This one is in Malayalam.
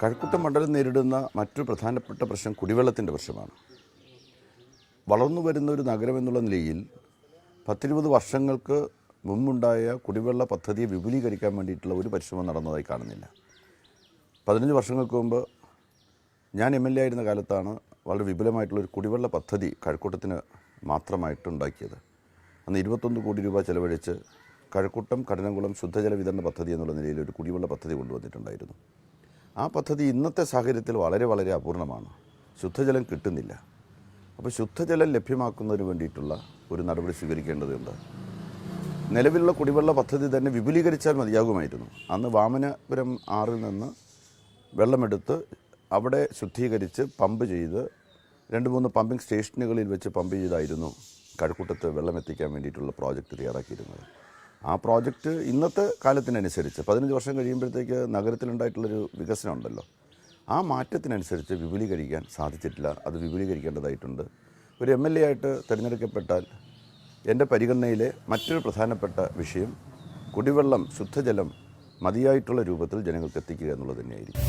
കഴക്കൂട്ടം മണ്ഡലം നേരിടുന്ന മറ്റൊരു പ്രധാനപ്പെട്ട പ്രശ്നം കുടിവെള്ളത്തിന്റെ പ്രശ്നമാണ്. വളർന്നു വരുന്ന ഒരു നഗരം എന്നുള്ള നിലയിൽ പത്തിരുപത് വർഷങ്ങൾക്ക് മുമ്പുണ്ടായ കുടിവെള്ള പദ്ധതിയെ വിപുലീകരിക്കാൻ വേണ്ടിയിട്ടുള്ള ഒരു പരിശ്രമം നടന്നതായി കാണുന്നില്ല. പതിനഞ്ച് വർഷങ്ങൾക്ക് മുമ്പ് ഞാൻ എം എൽ എ ആയിരുന്ന കാലത്താണ് വളരെ വിപുലമായിട്ടുള്ളൊരു കുടിവെള്ള പദ്ധതി കഴക്കൂട്ടത്തിന് മാത്രമായിട്ട് ഉണ്ടാക്കിയത്. അന്ന് ഇരുപത്തൊന്ന് കോടി രൂപ ചെലവഴിച്ച് കഴക്കൂട്ടം കടനംകുളം ശുദ്ധജല വിതരണ പദ്ധതി എന്നുള്ള നിലയിൽ ഒരു കുടിവെള്ള പദ്ധതി കൊണ്ടുവന്നിട്ടുണ്ടായിരുന്നു. ആ പദ്ധതി ഇന്നത്തെ സാഹചര്യത്തിൽ വളരെ വളരെ അപൂർണമാണ്. ശുദ്ധജലം കിട്ടുന്നില്ല. അപ്പോൾ ശുദ്ധജലം ലഭ്യമാക്കുന്നതിന് വേണ്ടിയിട്ടുള്ള ഒരു നടപടി സ്വീകരിക്കേണ്ടതുണ്ട്. നിലവിലുള്ള കുടിവെള്ള പദ്ധതി തന്നെ വിപുലീകരിച്ചാൽ മതിയാകുമായിരുന്നു. അന്ന് വാമനപുരം ആറിൽ നിന്ന് വെള്ളമെടുത്ത് അവിടെ ശുദ്ധീകരിച്ച് പമ്പ് ചെയ്ത് രണ്ട് മൂന്ന് പമ്പിംഗ് സ്റ്റേഷനുകളിൽ വെച്ച് പമ്പ് ചെയ്തായിരുന്നു കഴക്കൂട്ടത്ത് വെള്ളം എത്തിക്കാൻ വേണ്ടിയിട്ടുള്ള പ്രോജക്റ്റ് തയ്യാറാക്കിയിരുന്നത്. ആ പ്രോജക്റ്റ് ഇന്നത്തെ കാലത്തിനനുസരിച്ച് പതിനഞ്ച് വർഷം കഴിയുമ്പോഴത്തേക്ക് നഗരത്തിലുണ്ടായിട്ടുള്ളൊരു വികസനം ഉണ്ടല്ലോ ആ മാറ്റത്തിനനുസരിച്ച് വിപുലീകരിക്കാൻ സാധിച്ചിട്ടില്ല. അത് വിപുലീകരിക്കേണ്ടതായിട്ടുണ്ട്. ഒരു എം എൽ എ ആയിട്ട് തിരഞ്ഞെടുക്കപ്പെട്ടാൽ എന്റെ പരിഗണനയിലെ മറ്റൊരു പ്രധാനപ്പെട്ട വിഷയം കുടിവെള്ളം ശുദ്ധജലം മതിയായിട്ടുള്ള രൂപത്തിൽ ജനങ്ങൾക്ക് എത്തിക്കുക എന്നുള്ളത് തന്നെയായിരിക്കും.